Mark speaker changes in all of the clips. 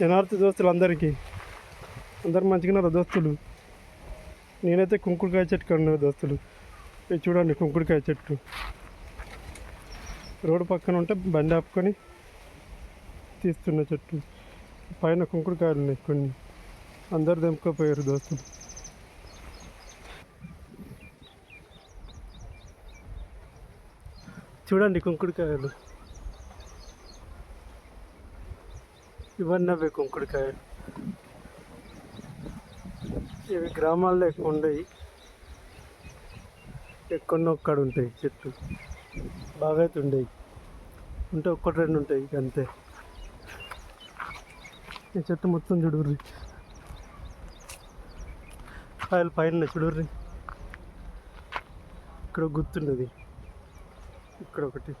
Speaker 1: శనార్థి దోస్తులు అందరికీ అందరు మంచిగా దోస్తులు. నేనైతే కుంకుడుకాయ చెట్టు కన్నా దోస్తులు. ఇది చూడండి కుంకుడుకాయ చెట్టు. రోడ్డు పక్కన ఉంటే బండి ఆపుకొని తీస్తున్న చెట్టు. పైన కుంకుడుకాయలు ఉన్నాయి కొన్ని. అందరు తెంపుకోపోయారు దోస్తులు. చూడండి కుంకుడుకాయలు. ఇవన్నీ అవి కుంకుడుకాయలు. ఇవి గ్రామాల్లో ఎక్కువ ఉండయి. ఎక్కడో ఒక్కడ ఉంటాయి చెట్లు. బాగా అయితే ఉండేవి ఉంటే ఒక్కటి రెండు ఉంటాయి ఇక అంతే. ఈ చెట్టు మొత్తం చూడుర్రి. కాయలు పైన చూడుర్రి. ఇక్కడ ఒక గుర్తున్నది ఇక్కడ ఒకటి.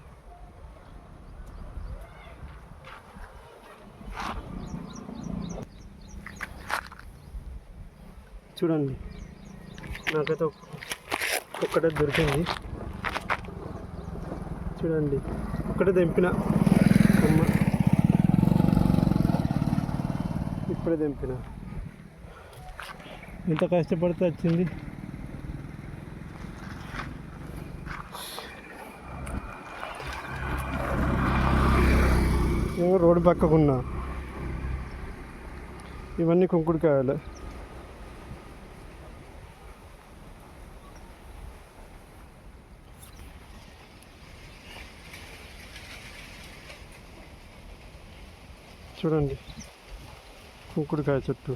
Speaker 1: చూడండి. నాకైతే ఒక్కటే దొరికింది. చూడండి ఒక్కటే తెంపిన అమ్మ. ఇప్పుడే తెంపిన. ఎంత కష్టపడితే వచ్చింది. రోడ్డు పక్కకున్నా. ఇవన్నీ కుంకుడుకాయలు. చూడండి. కుంకుడుకాయ చెట్టు.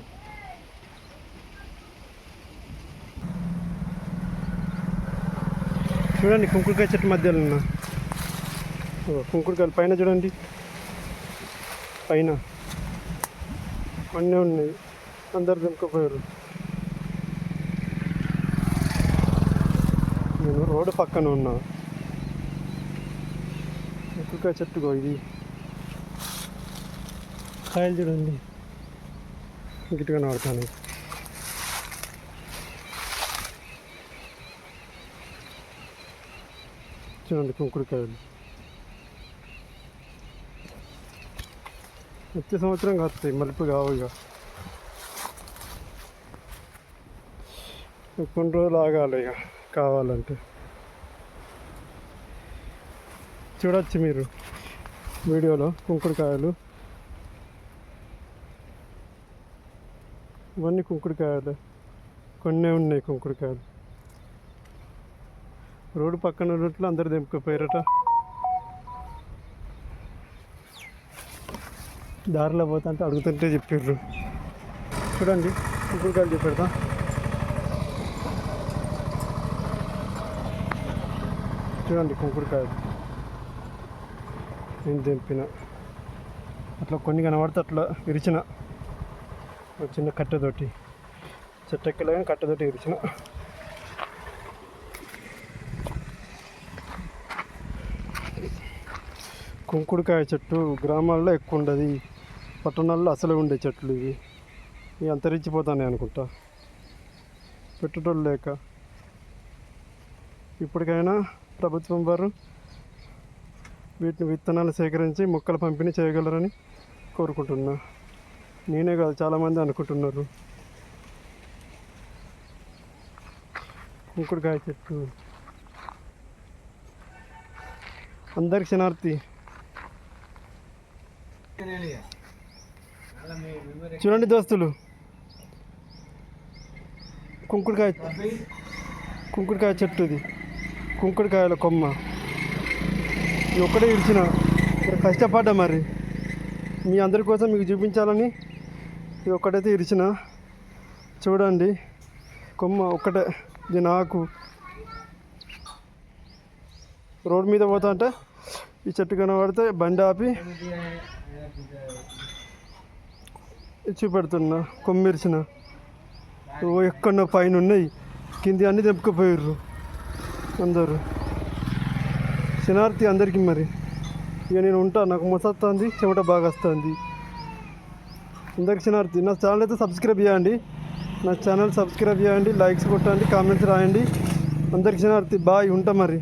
Speaker 1: చూడండి కుంకుడుకాయ చెట్టు మధ్యలో ఉన్న. కుంకుడుకాయలు పైన చూడండి. పైన. అన్నీ ఉన్నాయి. అందరు దింపుకుపోయారు నేను రోడ్డు పక్కన ఉన్నా. కుంకుడుకాయ చెట్టుగో ఇది. కాయలు చూడండి. గిట్టుగా కనబడతాను చూడండి కుంకుడుకాయలు. వచ్చే సంవత్సరం కాస్తాయి మలుపు కావు ఇక. కొన్ని రోజులు ఆగాలి ఇక కావాలంటే. చూడొచ్చు మీరు వీడియోలో కుంకుడుకాయలు. ఇవన్నీ కుంకుడుకాయలు. కొన్నే ఉన్నాయి కుంకుడుకాయలు. రోడ్డు పక్కన ఉన్నట్లు అందరు దింపుకుపోయారట దారిలో పోతుంటే అడుగుతుంటే చెప్పారు చూడండి కుంకుడుకాయలు చెప్పాడతా చూడండి కుంకుడుకాయలు. నేను దింపిన అట్లా కొన్ని కనబడితే అట్లా విరిచిన. చిన్న కట్టెతోటి చెట్టెక్కలే కట్టెతోటి ఇరిచిన కుంకుడుకాయ చెట్టు గ్రామాల్లో ఎక్కువ ఉండదు. పట్టణాల్లో అసలు ఉండే చెట్లు ఇవి. ఇవి అంతరించిపోతానే అనుకుంటా. పెట్టడం లేక. ఇప్పటికైనా ప్రభుత్వం వారు వీటిని విత్తనాలు సేకరించి మొక్కలు పంపిణీ చేయగలరని కోరుకుంటున్నా. నేనే కాదు చాలామంది అనుకుంటున్నారు. కుంకుడుకాయ చెట్టు అందరికి శనార్థి చూడండి దోస్తులు. కుంకుడుకాయ కుంకుడుకాయ చెట్టు ఇది కుంకుడుకాయల కొమ్మ. ఇది ఇడిచిన కష్టపడ్డా మరి. మీ అందరి కోసం మీకు చూపించాలని ఇది ఒక్కటైతే ఇరిచిన. చూడండి కొమ్మ ఒక్కటే. ఇది నాకు. రోడ్ మీద పోతా అంటే ఈ చెట్టు కనబడితే బండి ఆపి చూపెడుతున్నా కొమ్మిరిచిన ఓ ఎక్కడో పైన ఉన్నాయి. కింది అన్నీ తెంపుకుపోయారు అందరూ. శనార్థి అందరికీ మరి. ఇక నేను ఉంటా. నాకు మొసత్తుంది చెమట బాగా వస్తుంది దక్షిణార్థి నా ఛానల్ అయితే సబ్స్క్రైబ్ చేయండి. నా ఛానల్ సబ్స్క్రైబ్ చేయండి లైక్స్ కొట్టండి కామెంట్స్ రాయండి. అందరికి బాయ్ ఉంటా మరి.